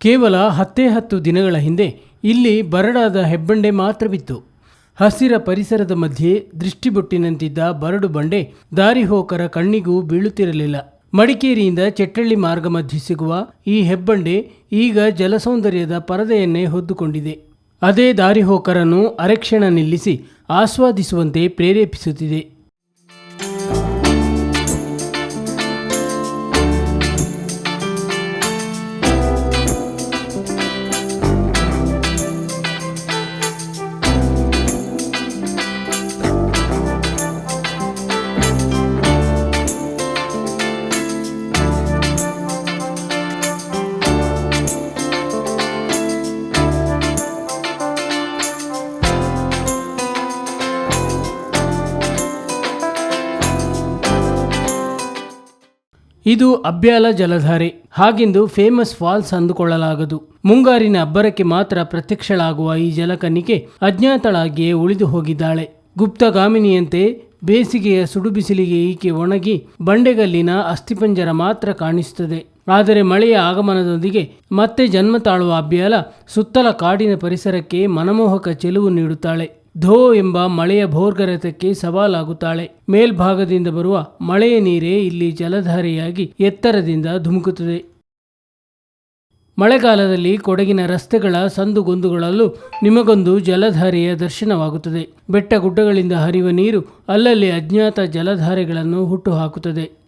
ಕೇವಲ ಹತ್ತೇ ಹತ್ತು ದಿನಗಳ ಹಿಂದೆ ಇಲ್ಲಿ ಬರಡಾದ ಹೆಬ್ಬಂಡೆ ಮಾತ್ರವಿತ್ತು. ಹಸಿರ ಪರಿಸರದ ಮಧ್ಯೆ ದೃಷ್ಟಿಬೊಟ್ಟಿನಂತಿದ್ದ ಬರಡು ಬಂಡೆ ದಾರಿಹೋಕರ ಕಣ್ಣಿಗೂ ಬೀಳುತ್ತಿರಲಿಲ್ಲ. ಮಡಿಕೇರಿಯಿಂದ ಚೆಟ್ಟಳ್ಳಿ ಮಾರ್ಗ ಮಧ್ಯೆ ಸಿಗುವ ಈ ಹೆಬ್ಬಂಡೆ ಈಗ ಜಲಸೌಂದರ್ಯದ ಪರದೆಯನ್ನೇ ಹೊದ್ದುಕೊಂಡಿದೆ. ಅದೇ ದಾರಿಹೋಕರನ್ನು ಅರೆಕ್ಷಣ ನಿಲ್ಲಿಸಿ ಆಸ್ವಾದಿಸುವಂತೆ ಪ್ರೇರೇಪಿಸುತ್ತಿದೆ. ಇದು ಅಬ್ಯಾಲ ಜಲಧಾರೆ. ಹಾಗೆಂದು ಫೇಮಸ್ ಫಾಲ್ಸ್ ಅಂದುಕೊಳ್ಳಲಾಗದು. ಮುಂಗಾರಿನ ಅಬ್ಬರಕ್ಕೆ ಮಾತ್ರ ಪ್ರತ್ಯಕ್ಷಳಾಗುವ ಈ ಜಲಕನ್ನಿಕೆ ಅಜ್ಞಾತಳಾಗಿಯೇ ಉಳಿದು ಹೋಗಿದ್ದಾಳೆ. ಗುಪ್ತಗಾಮಿನಿಯಂತೆ ಬೇಸಿಗೆಯ ಸುಡುಬಿಸಿಲಿಗೆ ಈಕೆ ಒಣಗಿ ಬಂಡೆಗಲ್ಲಿನ ಅಸ್ಥಿಪಂಜರ ಮಾತ್ರ ಕಾಣಿಸುತ್ತದೆ. ಆದರೆ ಮಳೆಯ ಆಗಮನದೊಂದಿಗೆ ಮತ್ತೆ ಜನ್ಮ ತಾಳುವ ಅಬ್ಯಾಲ ಸುತ್ತಲ ಕಾಡಿನ ಪರಿಸರಕ್ಕೆ ಮನಮೋಹಕ ಚೆಲುವು ನೀಡುತ್ತಾಳೆ. ಧೋ ಎಂಬ ಮಳೆಯ ಭೋರ್ಗರೆತಕ್ಕೆ ಸವಾಲಾಗುತ್ತಾಳೆ. ಮೇಲ್ಭಾಗದಿಂದ ಬರುವ ಮಳೆಯ ನೀರೇ ಇಲ್ಲಿ ಜಲಧಾರೆಯಾಗಿ ಎತ್ತರದಿಂದ ಧುಮುಕುತ್ತದೆ. ಮಳೆಗಾಲದಲ್ಲಿ ಕೊಡಗಿನ ರಸ್ತೆಗಳ ಸಂದುಗೊಂದುಗಳಲ್ಲೂ ನಿಮಗೊಂದು ಜಲಧಾರೆಯ ದರ್ಶನವಾಗುತ್ತದೆ. ಬೆಟ್ಟ ಗುಡ್ಡಗಳಿಂದ ಹರಿಯುವ ನೀರು ಅಲ್ಲಲ್ಲಿ ಅಜ್ಞಾತ ಜಲಧಾರೆಗಳನ್ನು ಹುಟ್ಟುಹಾಕುತ್ತದೆ